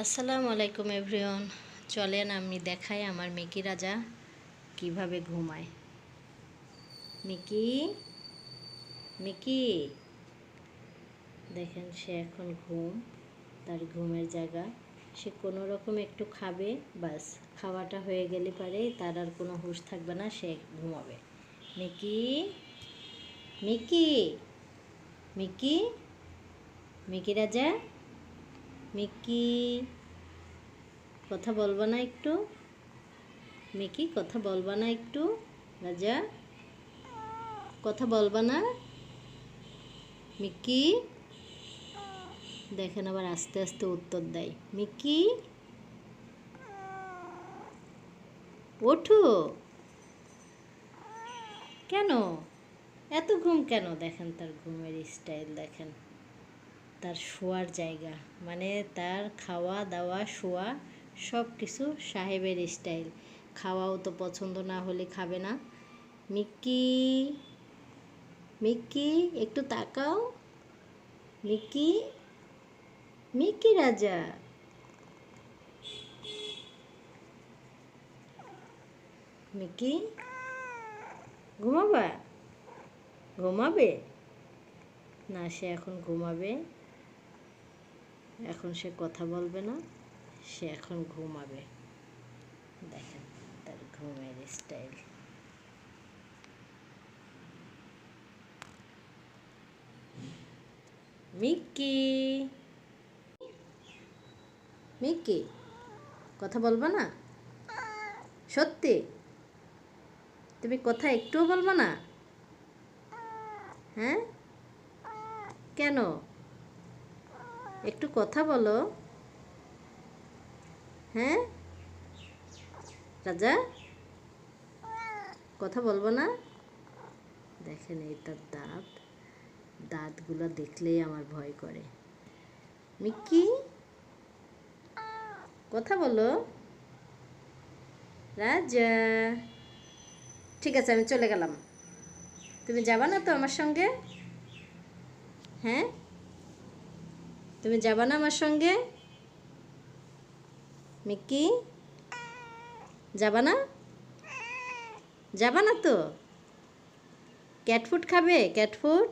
আসসালামু আলাইকুম এভরিওয়ান। চলেন আমি দেখাই আমার মিকি রাজা কীভাবে ঘুমায়। মিকি? মিকি? দেখেন সে এখন ঘুম, তার ঘুমের জায়গা। সে কোনো রকম একটু খাবে, বাস। খাওয়াটা হয়ে গেলে পারে, তার আর কোনো হুঁশ থাকবে না, সে ঘুমাবে। মিকি? মিকি? মিকি? মিকি রাজা? মিকি, কথা বলবা না একটু। মিকি, কথা বলবা না একটু। রাজা, কথা বলবা না। মিকি, দেখেন আবার আস্তে আস্তে উত্তর দেয়। মিকি, ওঠো। কেন? এত ঘুম কেন? দেখেন তার ঘুমের স্টাইল দেখেন। তার শোয়ার জায়গা। মানে তার খাওয়া দাওয়া, শোয়া সব কিছু সাহেবের স্টাইল খাওয়াও তো পছন্দ না হলে খাবে না। মিক্কি মিক্কি একটু তাকাও। মিক্কি মিক্কি রাজা। মিকি, ঘুমাবা? ঘুমাবে? না, সে এখন ঘুমাবে। এখন সে কথা বলবে না, সে এখন ঘুমাবে। দেখেন তার ঘুমের স্টাইল মিকি! মিক্কি কথা বলবা না? সত্যি? তুমি কথা একটুও বলবা না? হ্যাঁ? কেন? একটু কথা বলো। হ্যাঁ? রাজা? কথা বলব না? দেখেন এই তার দাঁত। দাঁতগুলো দেখলেই আমার ভয় করে। মিকি? কথা বলো। রাজা? ঠিক আছে, আমি চলে গেলাম। তুমি যাবা না তো আমার সঙ্গে? হ্যাঁ? তুমি যাবা না আমার সঙ্গে? মিক্কি যাবা না? যাবা না তো? ক্যাটফুড খাবে? ক্যাটফুড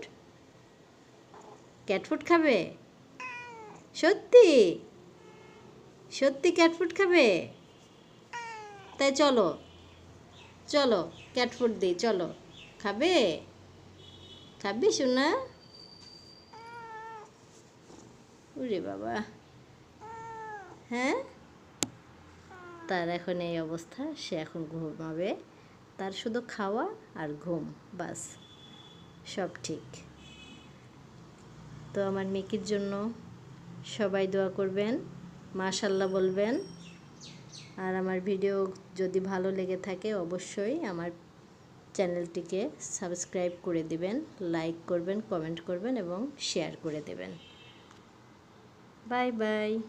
ক্যাটফুড খাবে? সত্যি? সত্যি ক্যাটফুড খাবে? তাই চলো চলো ক্যাটফুড দিই, চলো। খাবে? খাবি, শোনা? উরে বাবা। হ্যাঁ? তার এখন এই অবস্থা, সে এখন ঘুমাবে। তার শুধু খাওয়া আর ঘুম, বাস। সব ঠিক। তো আমার মেকির জন্য সবাই দোয়া করবেন মাশাল্লাহ বলবেন। আর আমার ভিডিও যদি ভালো লেগে থাকে, অবশ্যই আমার চ্যানেলটিকে সাবস্ক্রাইব করে দিবেন, লাইক করবেন, কমেন্ট করবেন এবং শেয়ার করে দেবেন। Bye-bye.